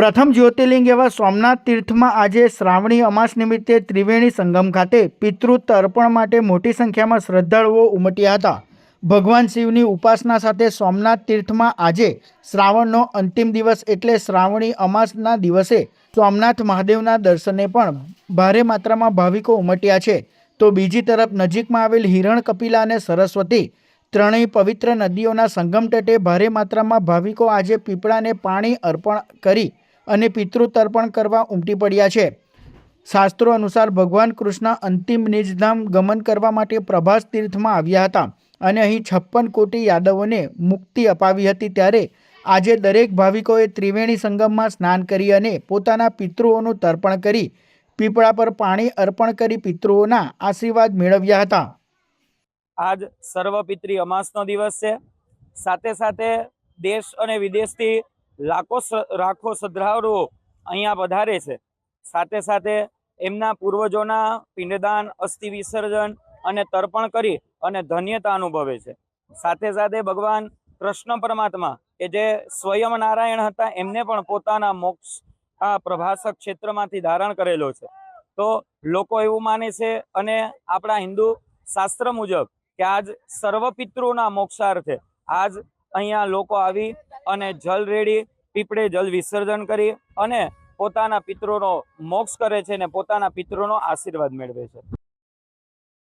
પ્રથમ જ્યોતિર્લિંગ એવા સોમનાથ તીર્થમાં આજે શ્રાવણી અમાસ નિમિત્તે ત્રિવેણી સંગમ ખાતે પિતૃ તર્પણ માટે મોટી સંખ્યામાં શ્રદ્ધાળુઓ ઉમટ્યા હતા. ભગવાન શિવની ઉપાસના સાથે સોમનાથ તીર્થમાં આજે શ્રાવણનો અંતિમ દિવસ એટલે શ્રાવણી અમાસના દિવસે સોમનાથ મહાદેવના દર્શને પણ ભારે માત્રામાં ભાવિકો ઉમટ્યા છે. તો બીજી તરફ નજીકમાં આવેલ હિરણ કપિલા અને સરસ્વતી ત્રણેય પવિત્ર નદીઓના સંગમ તટે ભારે માત્રામાં ભાવિકો આજે પીપળાને પાણી અર્પણ કરી અને પિતૃ તર્પણ કરવા ઉમટી પડ્યા છે. શાસ્ત્રો અનુસાર ભગવાન કૃષ્ણ અંતિમ નિજધામ ગમન કરવા માટે પ્રભાસ તીર્થમાં આવ્યા હતા અને અહીં છપ્પન કોટી યાદવોને મુક્તિ અપાવી હતી ત્યારે આજે દરેક ભાવિકોએ ત્રિવેણી સંગમમાં સ્નાન કરી અને પોતાના પિતૃઓનું તર્પણ કરી, પીપળા પર પાણી અર્પણ કરી પિતૃઓના આશીર્વાદ મેળવ્યા હતા. આજ સર્વપિત્રી અમાસનો દિવસ છે. સાથે સાથે દેશ અને વિદેશથી લાખો સ- લાખો શ્રદ્ધાળુઓ અહીંયા વધારે છે. સાથે સાથે એમના પૂર્વજોના પિંડદાન, અસ્થિ વિસર્જન અને તર્પણ કરી અને ધન્યતા અનુભવે છે. સાથે સાથે ભગવાન કૃષ્ણ પરમાત્મા કે જે સ્વયં નારાયણ હતા, એમને પણ પોતાના મોક્ષ આ પ્રભાસક ક્ષેત્રમાંથી ધારણ કરેલો છે. તો લોકો એવું માને છે અને આપણા હિન્દુ શાસ્ત્ર મુજબ કે આજ સર્વ પિતૃના મોક્ષાર્થે આજ અહીંયા લોકો આવી અને જલ રેડી પીપળે જલ વિસર્જન કરી અને પોતાના પિત્રોનો મોક્ષ કરે છે અને પોતાના પિત્રોનો આશીર્વાદ મેળવે છે.